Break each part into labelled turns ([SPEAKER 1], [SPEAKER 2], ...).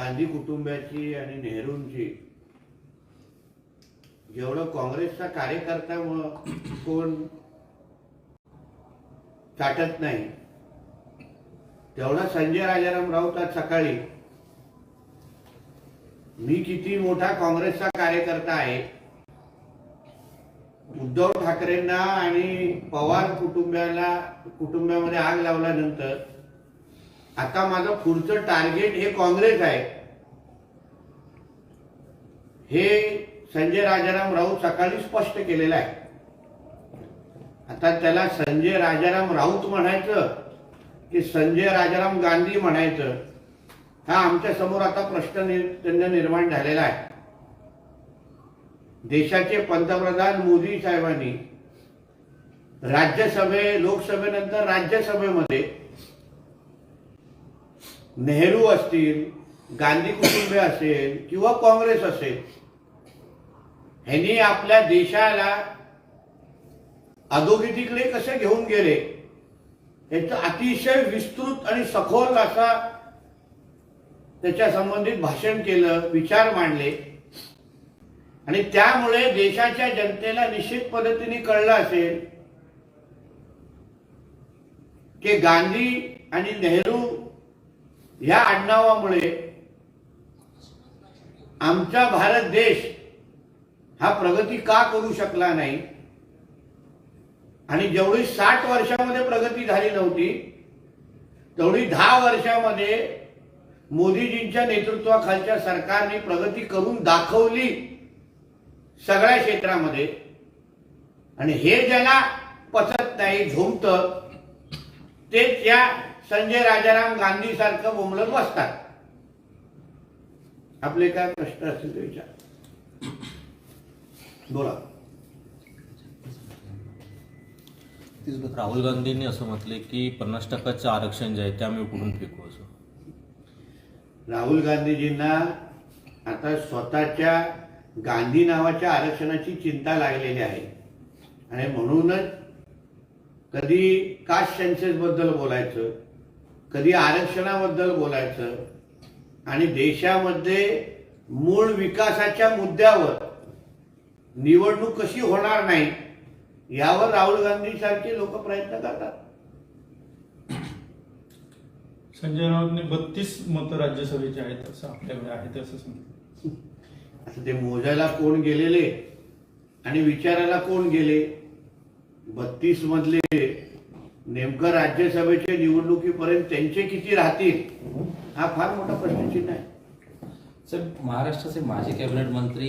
[SPEAKER 1] Gandhi कुटुंबाची आणि नेहरूंची. जेवढं काँग्रेसचा कार्यकर्त्यामुळं कोण चाटत नाही तेवढा संजय राजाराम राऊत आज सकाळी मी किती मोठा काँग्रेसचा कार्यकर्ता आहे उद्धव ठाकरेंना आणि पवार कुटुंबाला कुटुंबामध्ये आग लावल्यानंतर आता माझं पुढचं टार्गेट हे काँग्रेस आहे. हे संजय राजाराम राऊत सकाळी स्पष्ट केलेलं आहे. आता त्याला संजय राजाराम राऊत म्हणायचं की संजय राजाराम गांधी म्हणायचं हा आमच्यासमोर आता प्रश्न त्यांना निर्माण झालेला आहे. देशाचे पंतप्रधान मोदी साहेबांनी राज्यसभे लोकसभेनंतर राज्यसभेमध्ये नेहरू असतील गांधी कुटुंबे असेल किंवा काँग्रेस असेल ह्यांनी आपल्या देशाला अधोगतीकडे कसे घेऊन गेले? याचं अतिशय विस्तृत आणि सखोल असा त्याच्या संबंधित भाषण केलं विचार मांडले. आणि त्यामुळे देशाच्या जनतेला निश्चित पद्धतीने कळलं असेल की गांधी आणि नेहरू या आडनावामुळे आमचा भारत देश हा प्रगती का करू शकला नाही? आणि जेवढी साठ वर्षामध्ये प्रगती झाली नव्हती तेवढी दहा वर्षामध्ये मोदीजींच्या नेतृत्वाखालच्या सरकारने प्रगती करून दाखवली सगळ्या क्षेत्रामध्ये. आणि हे ज्याला पचत नाही झोमत ते त्या संजय राजाराम गांधी सारखं बोंबलत बसतात. आपले काय प्रश्न असतील ते विचार. बोला.
[SPEAKER 2] राहुल गांधींनी असं म्हटले की पन्नास टक्क्याचं आरक्षण जे आहे ते आम्ही कुठून फेकू असं.
[SPEAKER 1] राहुल गांधीजींना आता स्वतःच्या गांधी नावाच्या आरक्षणाची चिंता लागलेली आहे. आणि म्हणूनच कधी कास्ट सेन्सेस बद्दल बोलायचं कधी आरक्षणाबद्दल बोलायचं आणि देशामध्ये मूळ विकासाच्या मुद्द्यावर निवडणूक कशी होणार नाही यावर राहुल गांधी सारखे लोक प्रयत्न करतात.
[SPEAKER 3] संजय राऊतने बत्तीस मत राज्यसभेचे आहेत असं आपल्याकडे आहेत असं सांगितलं
[SPEAKER 1] आता ते मोजायला कोण गेलेले आणि विचारायला कोण गेले? बत्तीस मधले नेमकं राज्यसभेच्या निवडणुकीपर्यंत त्यांचे किती राहतील हा फार मोठा प्रश्नचिन्ह आहे.
[SPEAKER 4] सर महाराष्ट्राचे माजी कॅबिनेट मंत्री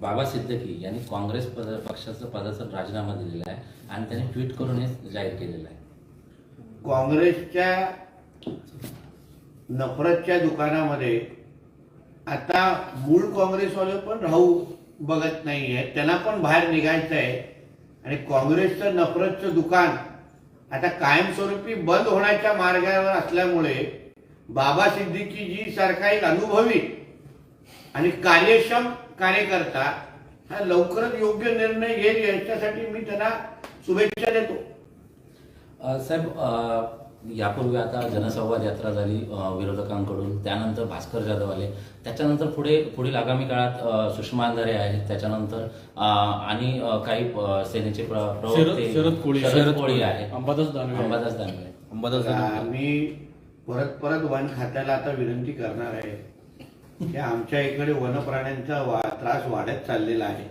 [SPEAKER 4] बाबा सिद्दकी यांनी काँग्रेस पद पक्षाचा पदाचा राजीनामा दिलेला आहे आणि त्यांनी ट्विट करून हे जाहीर केलेलं आहे.
[SPEAKER 1] काँग्रेसच्या नफरतच्या दुकानामध्ये आता मूळ काँग्रेसवाले पण राहू बघत नाहीये त्यांना पण बाहेर निघायचं आहे आणि काँग्रेसचं नफरतचं दुकान आता कायमस्वरूपी बंद होण्याच्या मार्गावर असल्यामुळे बाबा सिद्दीकी जी सारखा एक अनुभवी आणि कार्यक्षम कार्यकर्ता हा लवकरच योग्य निर्णय घेईल याच्यासाठी मी त्यांना शुभेच्छा देतो.
[SPEAKER 4] साहेब यापूर्वी आता जनसंवाद यात्रा झाली विरोधकांकडून त्यानंतर भास्कर जाधव आले त्याच्यानंतर पुढे पुढील आगामी काळात सुषमा अंधारे आहेत त्याच्यानंतर आणि काही सेनेचे प्र- प्रवक्ते
[SPEAKER 3] शरद- कोळी.
[SPEAKER 4] आहेत
[SPEAKER 3] अंबादास दानवे.
[SPEAKER 4] अंबादास दानवे
[SPEAKER 2] अंबादास.
[SPEAKER 1] आम्ही परत परत वन खात्याला आता विनंती करणार आहे की आमच्या इकडे वनप्राण्यांचा वा त्रास वाढत चाललेला आहे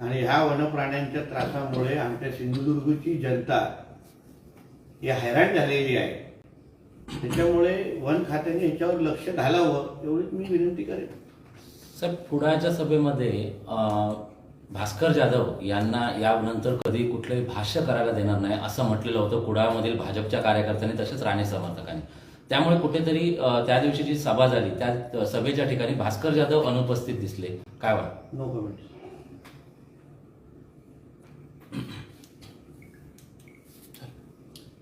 [SPEAKER 1] आणि ह्या वनप्राण्यांच्या त्रासामुळे आमच्या सिंधुदुर्गची जनता ही हैराण झालेली आहे. त्याच्यामुळे वन खात्याने ह्याच्यावर लक्ष घालावं एवढीच मी विनंती करेन.
[SPEAKER 4] साहेब पुण्याच्या सभेमध्ये भास्कर जाधव यांना यानंतर कधी कुठलंही भाष्य करायला देणार नाही असं म्हटलेलं होतं. कुडाळमधील भाजपच्या कार्यकर्त्यांनी तसेच राणे समर्थकांनी. त्यामुळे कुठेतरी त्या दिवशी जी सभा झाली त्या सभेच्या ठिकाणी भास्कर जाधव अनुपस्थित दिसले. काय वाटतं?
[SPEAKER 1] नो कमेंट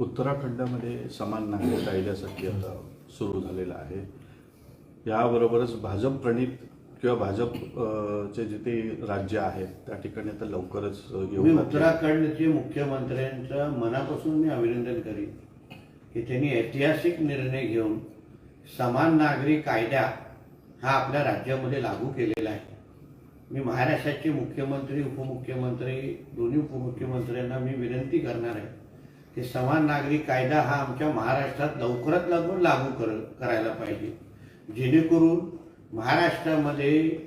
[SPEAKER 5] उत्तराखंडामध्ये समान नागरिक कायद्यासाठी आता सुरू झालेला आहे. याबरोबरच भाजप प्रणित किंवा भाजप अ, चे जिथे राज्य आहेत त्या ठिकाणी आता लवकरच
[SPEAKER 1] मी उत्तराखंडचे मुख्यमंत्र्यांचं मनापासून मी अभिनंदन करीन की त्यांनी ऐतिहासिक निर्णय घेऊन समान नागरी कायदा हा आपल्या राज्यामध्ये लागू केलेला आहे. मी महाराष्ट्राचे मुख्यमंत्री उपमुख्यमंत्री दोन्ही उपमुख्यमंत्र्यांना मी विनंती करणार आहे की समान नागरी कायदा हा आमच्या महाराष्ट्रात लवकरात लवकर लागू कर करायला पाहिजे. जेणेकरून महाराष्ट्रामध्ये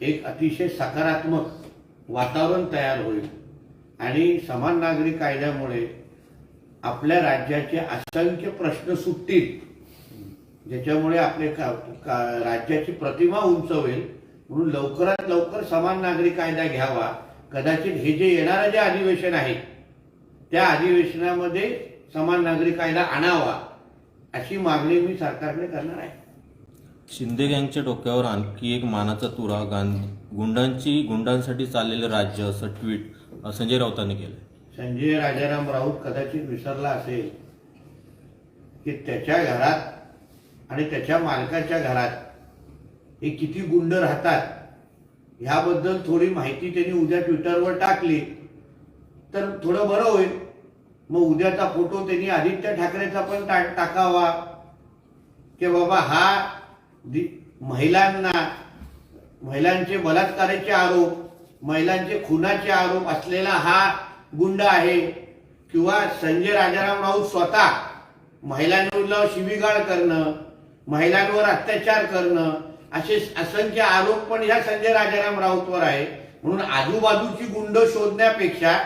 [SPEAKER 1] एक अतिशय सकारात्मक वातावरण तयार होईल आणि समान नागरी कायद्यामुळे आपल्या राज्याचे असंख्य प्रश्न सुटतील ज्याच्यामुळे आपले का, का, राज्याची प्रतिमा उंच होईल. म्हणून लवकरात लवकर समान नागरी कायदा घ्यावा. कदाचित हे जे येणारं जे अधिवेशन आहे त्या अधिवेशनामध्ये समान नागरी कायदा आणावा अशी मागणी मी सरकारकडे करणार आहे.
[SPEAKER 2] शिंदे गँगच्या डोक्यावर आणखी एक मानाचा तुरा गांध गुंडांची गुंडांसाठी चाललेलं राज्य असं ट्विट संजय राऊतांनी केलं
[SPEAKER 1] संजय राजाराम राऊत कदाचित विसरला असेल की त्याच्या घरात आणि त्याच्या मालकाच्या घरात हे किती गुंड राहतात ह्याबद्दल थोडी माहिती त्यांनी उद्या ट्विटरवर टाकली तर थोडं बरं होईल. मग उद्याचा फोटो त्यांनी आदित्य ठाकरेचा पण टा- टाकावा. की बाबा हा महिलांना महिलांचे बलात्काराचे आरोप महिलांचे खुनाचे आरोप असलेला हा गुंड आहे. किंवा संजय राजाराम राऊत स्वतः महिलांवर शिवीगाळ करणं महिलांवर अत्याचार करणं असे असंख्य आरोप पण ह्या संजय राजाराम राऊतवर आहे. म्हणून आजूबाजूची गुंड शोधण्यापेक्षा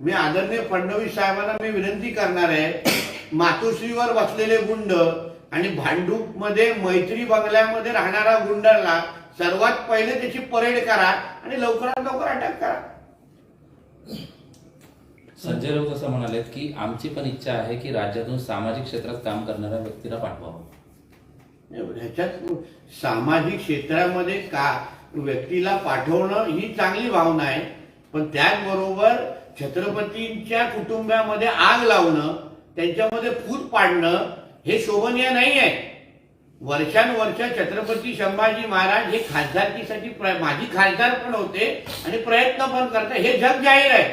[SPEAKER 1] मी आदरणीय फडणवीस साहेबांना मी विनंती करणार आहे मातोश्रीवर बसलेले गुंड आणि भांडूपमध्ये मैत्री बंगल्यामध्ये राहणारा गुंडाला सर्वात पहिले त्याची परेड करा आणि लवकरात लवकर अटक करा.
[SPEAKER 4] संजय राऊत असं म्हणालेत की आमची पण इच्छा आहे की राज्यातून सामाजिक क्षेत्रात काम करणाऱ्या व्यक्तीला पाठवावं.
[SPEAKER 1] ह्याच्यात सामाजिक क्षेत्रामध्ये का व्यक्तीला पाठवणं ही चांगली भावना आहे पण त्याचबरोबर छत्रपतींच्या कुटुंबामध्ये आग लावणं त्यांच्यामध्ये फूट पाडणं हे शोभनीय नाही आहे वर्षानुवर्ष छत्रपती संभाजी महाराज हे खासदारकीसाठी माझी माजी खासदार पण होते आणि प्रयत्न पण करतात. हे जग जाहीर आहे.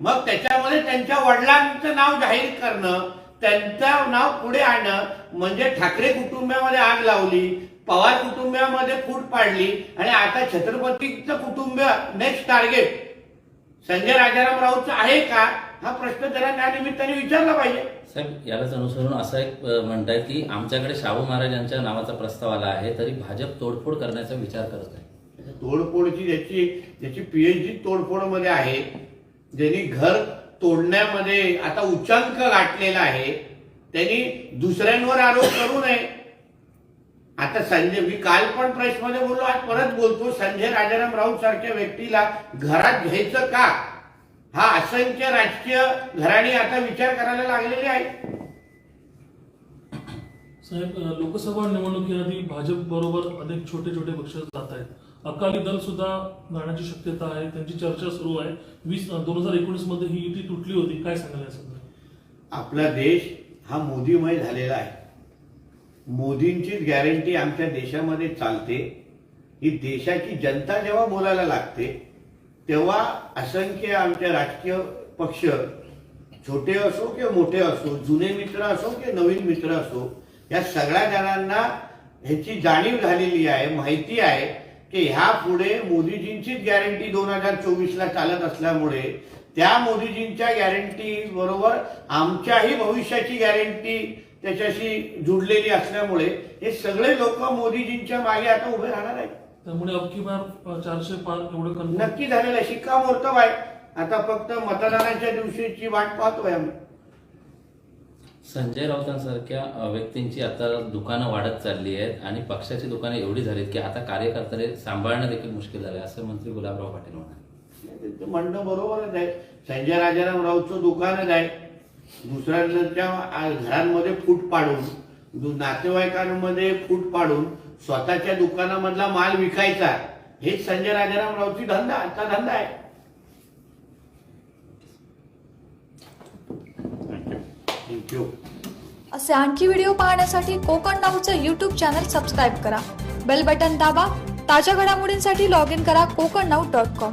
[SPEAKER 1] मग त्याच्यामध्ये त्यांच्या वडिलांचं नाव जाहीर करणं त्यांचं नाव पुढे आणणं म्हणजे ठाकरे कुटुंबामध्ये आग लावली पवार कुटुंबामध्ये फूट पाडली आणि आता छत्रपतीचं कुटुंब नेक्स्ट टार्गेट संजय राजाराम राऊतचं आहे का? हा प्रश्न त्याला त्या निमित्ताने विचारला पाहिजे.
[SPEAKER 4] साहेब यालाच अनुसरून असं एक अ, म्हणतायत की आमच्याकडे शाहू महाराजांच्या नावाचा प्रस्ताव आला आहे तरी भाजप तोडफोड करण्याचा विचार करत आहे.
[SPEAKER 1] तोडफोडची ज्याची ज्याची पीएचडी तोडफोडमध्ये आहे ज्यांनी घर तोडण्यामध्ये आता उच्चांक गाठलेला आहे त्यांनी दुसऱ्यांवर आरोप करू नये. आता संजय मी काल पण प्रेसमध्ये बोललो आज परत बोलतो. संजय राजाराम राऊत सारख्या व्यक्तीला घरात घ्यायचं का? हा असंख्य राजकीय घराणी आता विचार करायला लागलेले आहेत.
[SPEAKER 6] साहेब लोकसभा निवडणुकीआधी भाजप बरोबर अनेक छोटे छोटे पक्ष जात आहेत. अकाली दल सुद्धा जाण्याची शक्यता आहे. त्यांची चर्चा सुरू आहे. वीस दोन हजार एकोणीसमध्ये ही युती तुटली होती. काय संदर्भात?
[SPEAKER 1] आपला देश हा मोदीमय झालेला आहे. मोदींचीच गॅरंटी आमच्या देशामध्ये चालते. ही देशाची जनता जेव्हा बोलायला लागते तेव्हा असंख्य आमचे राजकीय पक्ष छोटे असो किंवा मोठे असो जुने मित्र असो किंवा नवीन मित्र असो या सगळ्या जणांना ह्याची जाणीव झालेली आहे माहिती आहे की ह्या पुढे मोदीजींचीच गॅरंटी दोन हजार चोवीसला चालत असल्यामुळे त्या मोदीजींच्या गॅरंटी बरोबर आमच्याही भविष्याची गॅरंटी त्याच्याशी जुडलेली असल्यामुळे हे सगळे लोक मोदीजींच्या मागे आता उभे राहणार आहेत.
[SPEAKER 6] त्यामुळे अबकी बार चारशे पार एवढं
[SPEAKER 1] नक्की झालेलं आहे. शिक्कामोर्तब आहे. आता फक्त मतदानाच्या दिवशीची वाट पाहतोय आम्ही.
[SPEAKER 4] संजय राऊतांसारख्या व्यक्तींची आता दुकानं वाढत चालली आहेत आणि पक्षाची दुकानं एवढी झालीत की आता कार्यकर्ते सांभाळणं देखील मुश्किल झालं असं मंत्री गुलाबराव पाटील म्हणाले.
[SPEAKER 1] ते म्हणणं बरोबरच आहे. संजय राजाराम राऊतचं दुकानच आहे. दुसऱ्यांच्या घरांमध्ये फूट पाडून दु- नातेवाईकांमध्ये फूट पाडून स्वतःच्या दुकानामधला माल विकायचा हेच संजय राजाराम राऊतची धंदा आजचा धंदा आहे. थँक्यू
[SPEAKER 7] असे आणखी व्हिडिओ पाहण्यासाठी कोकण नाऊचं यूट्यूब चॅनल सबस्क्राईब करा. बेल बटन दाबा ताज्या घडामोडींसाठी लॉग इन करा कोकण नाऊ डॉट कॉम